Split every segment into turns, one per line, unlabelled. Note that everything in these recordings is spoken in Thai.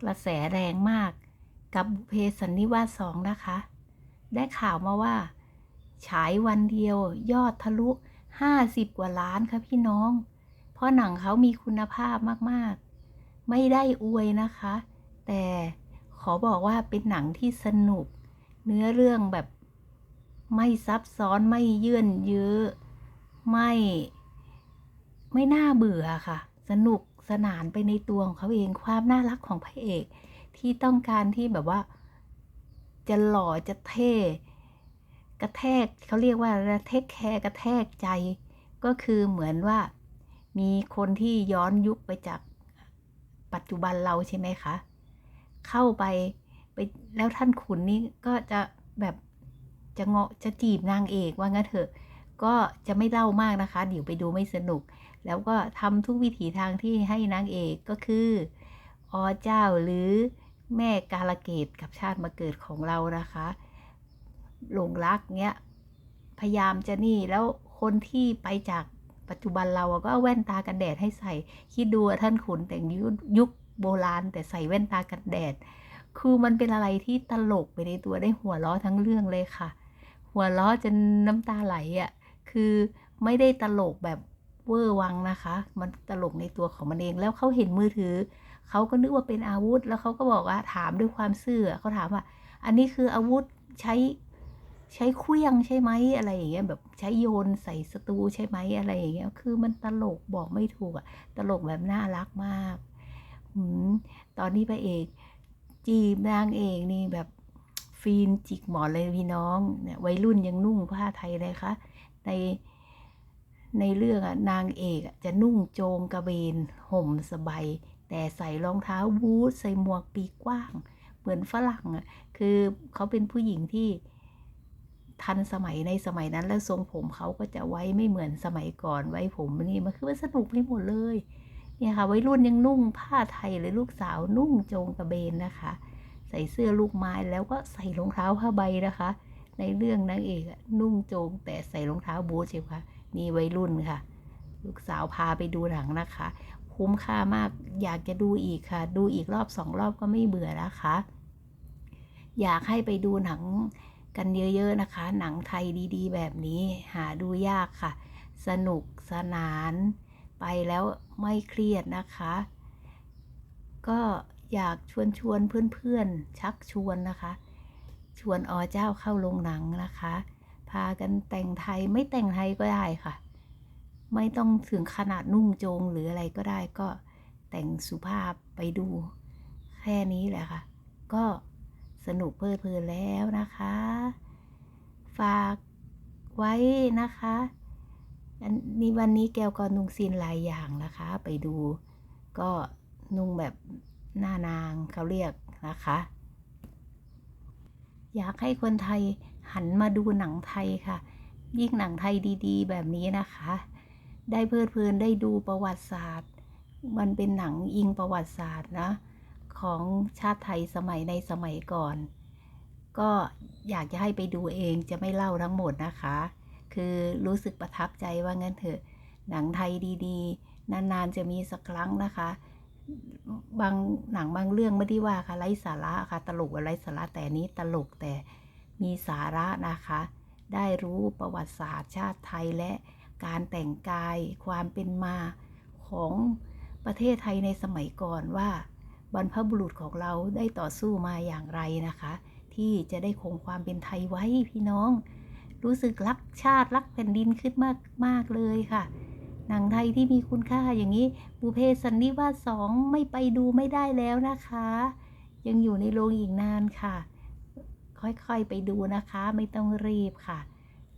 กระแสแรงมากกับบุเพสันนิวาสสองนะคะ ได้ข่าวมาว่า ฉายวันเดียวยอดทะลุ 50 กว่าล้านค่ะพี่น้อง เพราะหนังเขามีคุณภาพมากๆ ไม่ได้อวยนะคะ แต่ขอบอกว่าเป็นหนังที่สนุก เนื้อเรื่องแบบไม่ซับซ้อนไม่เยื่นเยื้อไม่ ไม่น่าเบื่อค่ะ สนุก สนานไปในตัวของเขาเองความน่ารักของพระเอก ที่ต้องการที่แบบว่า จะหล่อจะเท่กระแทกเขาเรียกว่าเทกแคร์กระแทกใจ ก็คือเหมือนว่ามีคนที่ย้อนยุคไปจากปัจจุบันเราใช่ไหมคะ เข้าไปไปแล้วท่านขุนนี่ก็จะแบบจะเงาะจะจีบนางเอกว่างั้นเถอะ ก็จะไม่เล่ามากนะคะ เดี๋ยวไปดูไม่สนุก แล้วก็ทำทุกวิถีทางที่ให้นางเอกก็คืออเจ้าหรือแม่กาลเกตกับชาติมาเกิดของเรานะคะหลงรักเนี้ยพยายามจะนี่แล้วคนที่ไปจากปัจจุบันเราก็เอาแว่นตากันแดดให้ใส่ คิดดูท่านขุนแต่งยุคยุคโบราณ แต่ใส่แว่นตากันแดด คือมันเป็นอะไรที่ตลกไปในตัวได้หัวล้อทั้งเรื่องเลยค่ะ หัวล้อจนน้ำตาไหลอะ่ะ คือไม่ได้ตลกแบบเวอร์วังนะคะ มันตลกในตัวของมันเอง แล้วเขาเห็นมือถือ เขาก็นึกว่าเป็นอาวุธ แล้วเขาก็บอกว่าถามด้วยความซื่อเขาถามว่า อันนี้คืออาวุธใช้ใช้เครื่องใช่ไหมอะไรอย่างเงี้ยแบบใช้โยนใส่ศัตรูใช่ไหมอะไรอย่างเงี้ย คือมันตลกบอกไม่ถูกอะตลกแบบน่ารักมากอตอนนี้พระเอก จีบนางเอกนี่แบบฟีนจิกหมอนเลยพี่น้องเนี่ยวัยรุ่นยังนุ่งผ้าไทยเลยคะ ในในเรื่องอะนางเอกจะนุ่งโจงกระเบน ห่มสบายแต่ใส่รองเท้าบูทใส่หมวกปีกกว้าง เหมือนฝรั่งอะคือเขาเป็นผู้หญิงที่ทันสมัยในสมัยนั้นแล้วทรงผมเขาก็จะไว้ไม่เหมือนสมัยก่อนไว้ผมนี่มันคือมันสนุกไปหมดเลยเนี่ยค่ะวัยรุ่นยังนุ่งผ้าไทยเลยลูกสาวนุ่งโจงกระเบนนะคะ ใส่เสื้อลูกไม้แล้วก็ใส่รองเท้าผ้าใบนะคะ ในเรื่องนางเอกะนุ่งโจงแต่ใส่รองเท้าบูทใช่ค่ะนี่วัยรุ่นค่ะ ลูกสาวพาไปดูหนังนะคะ คุ้มค่ามากอยากจะดูอีกค่ะ ดูอีกรอบสองรอบก็ไม่เบื่อนะคะ อยากให้ไปดูหนังกันเยอะๆนะคะ หนังไทยดีๆ แบบนี้หาดูยากค่ะ สนุกสนานไปแล้วไม่เครียดนะคะ ก็อยากชวนชวนเพื่อนๆชักชวนนะคะ ชวนอเจ้าเข้าโรงหนังนะคะ พากันแต่งไทยไม่แต่งไทยก็ได้ค่ะ ไม่ต้องถึงขนาดนุ่งโจงหรืออะไรก็ได้ก็แต่งสุภาพไปดู แค่นี้แหละค่ะ ก็สนุกเพลิดเพลินแล้วนะคะ ฝากไว้นะคะอันนี้วันนี้แก้วก็นุ่งซีนหลายอย่างนะคะ ไปดู ก็นุ่งแบบหน้านางเขาเรียกนะคะ อยากให้คนไทยหันมาดูหนังไทยค่ะ ยิ่งหนังไทยดีๆ แบบนี้นะคะ ได้เพลิดเพลินได้ดูประวัติศาสตร์ มันเป็นหนังอิงประวัติศาสตร์นะของชาติไทยสมัยในสมัยก่อน ก็อยากจะให้ไปดูเองจะไม่เล่าทั้งหมดนะคะ คือรู้สึกประทับใจว่างั้นเถอะ หนังไทยดีๆ นานๆจะมีสักครั้งนะคะ บางหนังบางเรื่องไม่ได้ว่าค่ะไร้สาระค่ะตลกอะไร้สาระแต่นี้ตลกแต่มีสาระนะคะ ได้รู้ประวัติศาสตร์ชาติไทยและการแต่งกายความเป็นมาของประเทศไทยในสมัยก่อนว่า บรรพบุรุษของเราได้ต่อสู้มาอย่างไรนะคะ ที่จะได้คงความเป็นไทยไว้พี่น้อง รู้สึกรักชาติรักแผ่นดินขึ้นมากมากเลยค่ะ หนังไทยที่มีคุณค่าอย่างนี้บุเพสันนิวาสสองไม่ไปดูไม่ได้แล้วนะคะ ยังอยู่ในโรงอีกนานค่ะ ค่อยๆไปดูนะคะ ไม่ต้องรีบค่ะ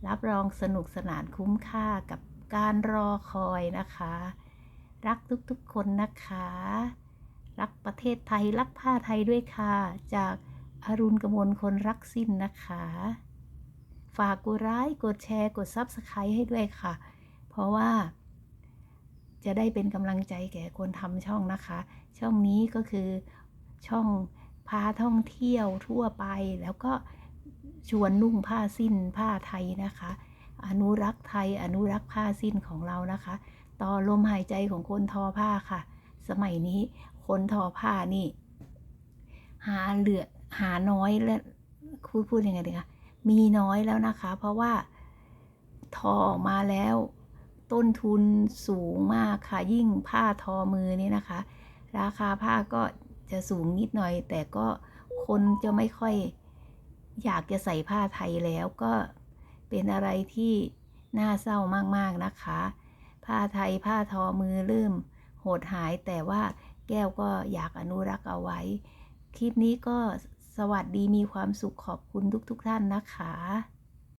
รับรองสนุกสนานคุ้มค่ากับการรอคอยนะคะ รักทุกๆคนนะคะ รักประเทศไทยรักผ้าไทยด้วยค่ะ จากอรุณกมลคนรักสิ้นนะคะ ฝากกดไลค์กดแชร์กดซับสไครต์ให้ด้วยค่ะ เพราะว่า จะได้เป็นกำลังใจแก่คนทำช่องนะคะ ช่องนี้ก็คือช่องพาท่องเที่ยวทั่วไป แล้วก็ชวนนุ่งผ้าสิ้นผ้าไทยนะคะ อนุรักษ์ไทย อนุรักษ์ผ้าสิ้นของเรานะคะ ต่อลมหายใจของคนทอผ้าค่ะ สมัยนี้คนทอผ้านี่ หาเหลือหาน้อยและพูดพูดยังไงดีคะมีน้อยแล้วนะคะ เพราะว่าทอออกมาแล้ว ต้นทุนสูงมากค่ะ ยิ่งผ้าทอมือนี่นะคะ ราคาผ้าก็จะสูงนิดหน่อย แต่ก็คนจะไม่ค่อยอยากจะใส่ผ้าไทยแล้วก็เป็นอะไรที่น่าเศร้ามากๆนะคะ ผ้าไทยผ้าทอมือเริ่มโหดหายแต่ว่าแก้วก็อยากอนุรักษ์เอาไว้ คลิปนี้ก็สวัสดีมีความสุขขอบคุณทุกๆทท่านนะคะ